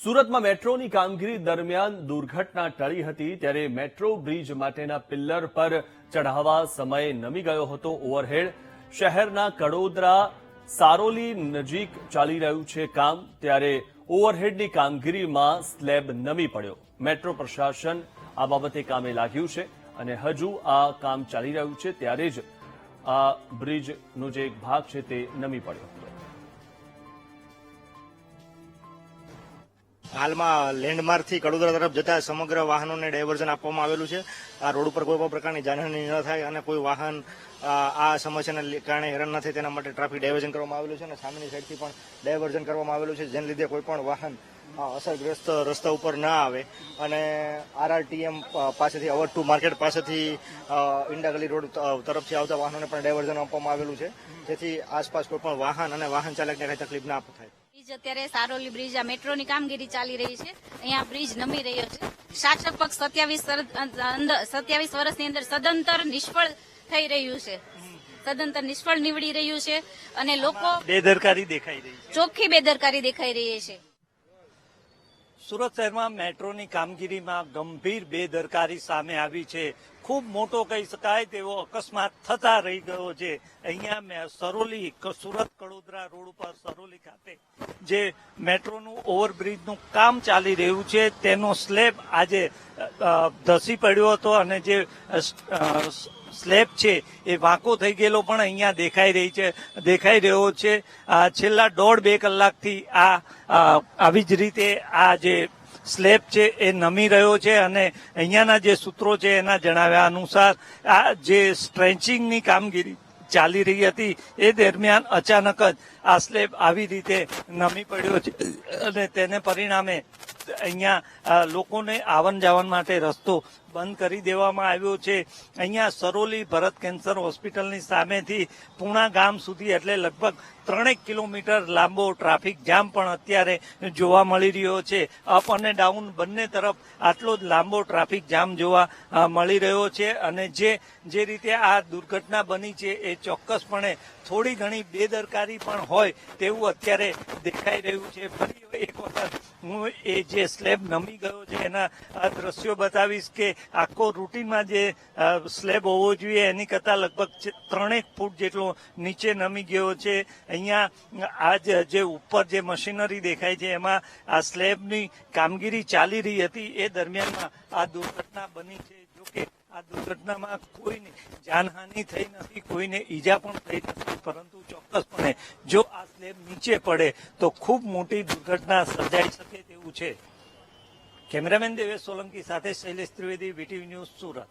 સુરતમાં મેટ્રોની કામગીરી દરમિયાન દુર્ઘટના ટળી હતી ત્યારે મેટ્રો બ્રિજ માટેના પિલ્લર પર ચઢાવવા સમયે નમી ગયો હતો ઓવરહેડ. શહેરના કડોદરા સારોલી નજીક ચાલી રહ્યું છે કામ ત્યારે ઓવરહેડની કામગીરીમાં સ્લેબ નમી પડ્યો. મેટ્રો પ્રશાસન આ બાબતે કામે લાગ્યું છે અને હજુ આ કામ ચાલી રહ્યું છે ત્યારે જ આ બ્રિજનો જે એક ભાગ છે તે નમી પડ્યો. હાલમાં લેન્ડમાર્કથી કડોદરા તરફ જતા સમગ્ર વાહનોને ડાયવર્ઝન આપવામાં આવેલું છે. આ રોડ ઉપર કોઈ પણ પ્રકારની જાનહાની ન થાય અને કોઈ વાહન આ સમસ્યાના કારણે હેરાન ન થાય તેના માટે ટ્રાફિક ડાયવર્ઝન કરવામાં આવેલું છે અને સામેની સાઈડથી પણ ડાયવર્ઝન કરવામાં આવેલું છે, જેને લીધે કોઈ પણ વાહન અસરગ્રસ્ત રસ્તા ઉપર ના આવે. અને આરઆરટીએમ પાસેથી અવર ટુ માર્કેટ પાસેથી ઇન્ડાગલી રોડ તરફથી આવતા વાહનોને પણ ડાયવર્ઝન આપવામાં આવેલું છે. જેથી આસપાસ કોઈ પણ વાહન અને વાહન ચાલકને કંઈ તકલીફ ના થાય. બ્રિજ અત્યારે સારોલી બ્રિજ આ મેટ્રોની કામગીરી ચાલી રહી છે. અહીંયા બ્રિજ નમી રહ્યો છે. શાસક પક્ષ સત્યાવીસ સત્યાવીસ વર્ષની અંદર સદંતર નિષ્ફળ થઈ રહ્યું છે. સદંતર નિષ્ફળ નીવડી રહ્યું છે અને લોકો બેદરકારી દેખાઈ રહી છે. ચોખ્ખી બેદરકારી દેખાઈ રહી છે. સુરત શહેરમાં મેટ્રોની કામગીરીમાં ગંભીર બેદરકારી સામે આવી છે. ખૂબ મોટો કહી શકાય તેવો અકસ્માત થતા રહી ગયો છે. અહીંયા સરોલી સુરત કડોદરા રોડ ઉપર સરોલી ખાતે. જે મેટ્રોનું ઓવરબ્રિજનું કામ ચાલી રહ્યું છે, તેનો સ્લેબ આજે ધસી પડ્યો હતો અને જે સ્લેબ છે એ વાંકો થઈ ગયેલો પણ અહીંયા દેખાઈ રહી છે, દેખાઈ રહ્યો છે. છેલ્લા દોઢ બે કલાકથી આ આવી જ રીતે આ જે સ્લેબ છે એ નમી રહ્યો છે અને અહીંયાના જે સૂત્રો છે એના જણાવ્યા અનુસાર આ જે સ્ટ્રેચિંગની કામગીરી ચાલી રહી હતી. એ દરમિયાન અચાનક જ આ સ્લેબ આવી રીતે નમી પડ્યો છે અને તેને પરિણામે અહીંયા લોકોને આવન જાવન માટે રસ્તો બંધ કરી દેવામાં આવ્યો છે. અહીંયા સરોલી ભરત કેન્સર હોસ્પિટલની સામેથી પૂણા ગામ સુધી એટલે લગભગ ત્રણેક કિલોમીટર લાંબો ટ્રાફિક જામ પણ અત્યારે જોવા મળી રહ્યો છે. અપ અને ડાઉન બંને તરફ આટલો જ લાંબો ટ્રાફિક જામ જોવા મળી રહ્યો છે અને જે જે રીતે આ દુર્ઘટના બની છે એ ચોક્કસપણે થોડી ઘણી બેદરકારી પણ હોય તેવું અત્યારે દેખાઈ રહ્યું છે. ફરી એક હું એ જે સ્લેબ નમી ગયો છે, એના આ દ્રશ્યો બતાવીશ કે આખો રૂટીનમાં જે સ્લેબ હોવો જોઈએ, એની કરતાં લગભગ ત્રણેક ફૂટ જેટલો નીચે નમી ગયો છે. અહીંયા આ જે ઉપર જે મશીનરી દેખાય છે, એમાં આ સ્લેબની કામગીરી ચાલી રહી હતી. એ દરમિયાનમાં આ દુર્ઘટના બની છે. જોકે આ દુર્ઘટનામાં કોઈને જાનહાનિ થઈ નથી, કોઈને ઈજા પણ થઈ નથી, પરંતુ ચોક્કસપણે જો આ સ્લેબ નીચે પડે તો ખૂબ મોટી દુર્ઘટના સર્જાઈ શકે તેવું છે. કેમેરામેન દેવેશ સોલંકી સાથે શૈલેષ ત્રિવેદી, વીટીવી ન્યૂઝ સુરત.